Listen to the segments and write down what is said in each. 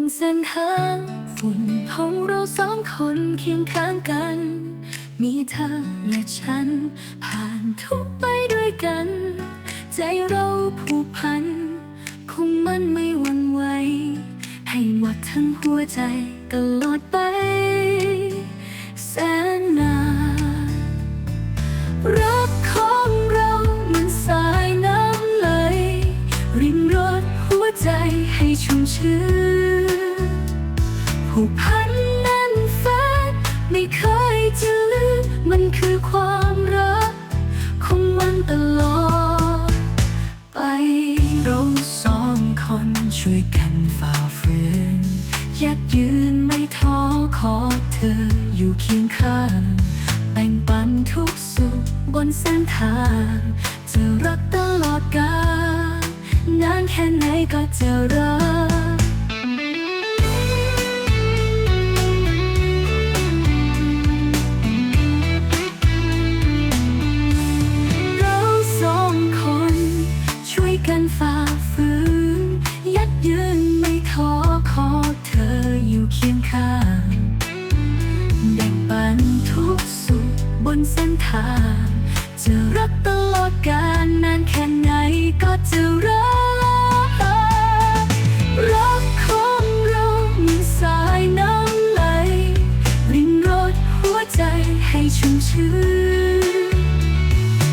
นเส้นทางฝุ่นของเราสองคนเคียงข้างกัน มีเธอและฉัน ผ่านทุกไปด้วยกัน ใจเราผูกพัน คงมันไม่หวั่นไหว ให้หมดทั้งหัวใจตลอดไป แสนนานรักของเราเหมันสายน้ำไหลริมรดหัวใจให้ชุ่มชื้น ผูกพันแน่นแฟนไม่เคยจะลืมมันคือความรัก ของมันตลอด ไปเราสองคนช่วยกันฝ่าฝืนยัดยืนไม่ท้อขอเธออยู่เคียงข้างแบ่งปันทุกสุขบนเส้นทางจะรักตลอดกาลนานแค่ไหนก็จะรัก ถือ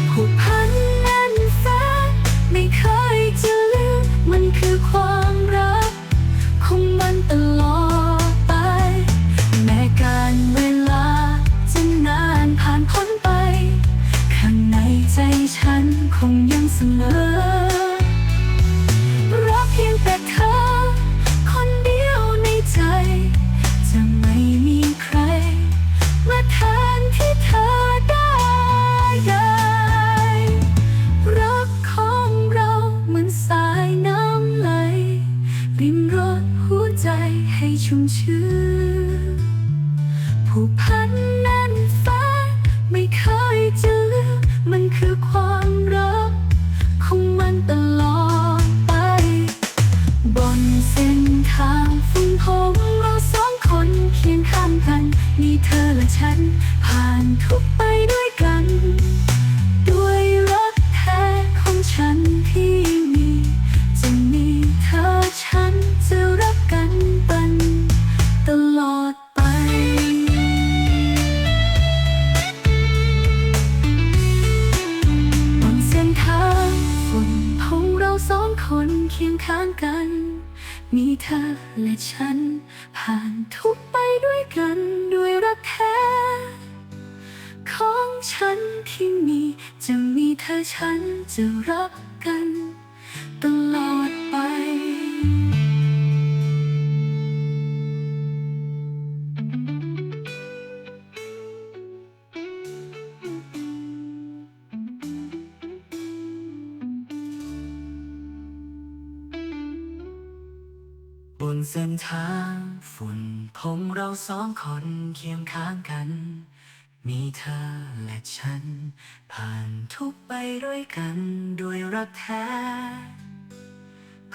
ผูกพันแน่นแฟนไม่เคยจะลืม มันคือความรักของมันตลอดไป แม้การเวลาจะนานผ่านพ้นไป ข้างในใจฉันคงยังเสมอ ชุ่มชื้นผูกพันแน่นแฟนไม่เคยจะลืมมันคือความรักของมันตลอดไป บนเส้นทางฝุ่นพงเร คนเคียงข้างกัน มีเธอและฉัน ผ่านทุกไปด้วยกันด้วยรักแท้ ของฉันที่มีจะมีเธอฉันจะรักกันตลอด เส้นทางฝุ่นพงเราสองคนเคียงข้างกัน มีเธอและฉัน ผ่านทุกไปด้วยกันด้วยรักแท้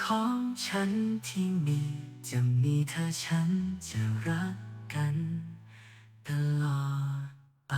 ของฉันที่มี จะมีเธอฉันจะรักกัน ตลอดไป